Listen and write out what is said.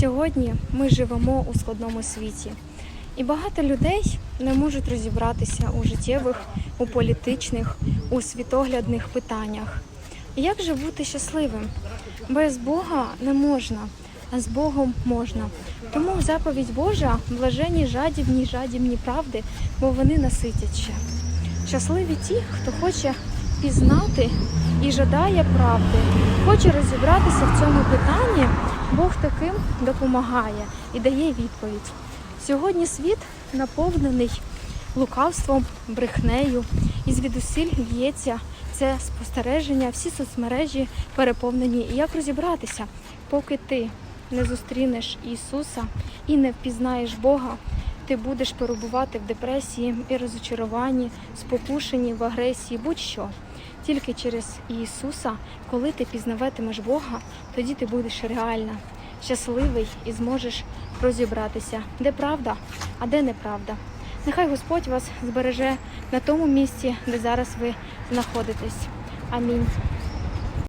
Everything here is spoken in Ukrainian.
Сьогодні ми живемо у складному світі, і багато людей не можуть розібратися у життєвих, у політичних, у світоглядних питаннях. Як же бути щасливим? Без Бога не можна, а з Богом можна. Тому заповідь Божа блажені жадібні, жадібні правди, бо вони наситять ще. Щасливі ті, хто хоче пізнати і жадає правди, хоче розібратися в цьому питанні, Бог таким допомагає і дає відповідь. Сьогодні світ наповнений лукавством, брехнею, і звідусіль л'ється це спостереження, всі соцмережі переповнені. І як розібратися, поки ти не зустрінеш Ісуса і не впізнаєш Бога, ти будеш перебувати в депресії і розочаруванні, спокушенні, в агресії, будь-що. Тільки через Ісуса, коли ти пізнаватимеш Бога, тоді ти будеш реально щасливий і зможеш розібратися, де правда, а де неправда. Нехай Господь вас збереже на тому місці, де зараз ви знаходитесь. Амінь.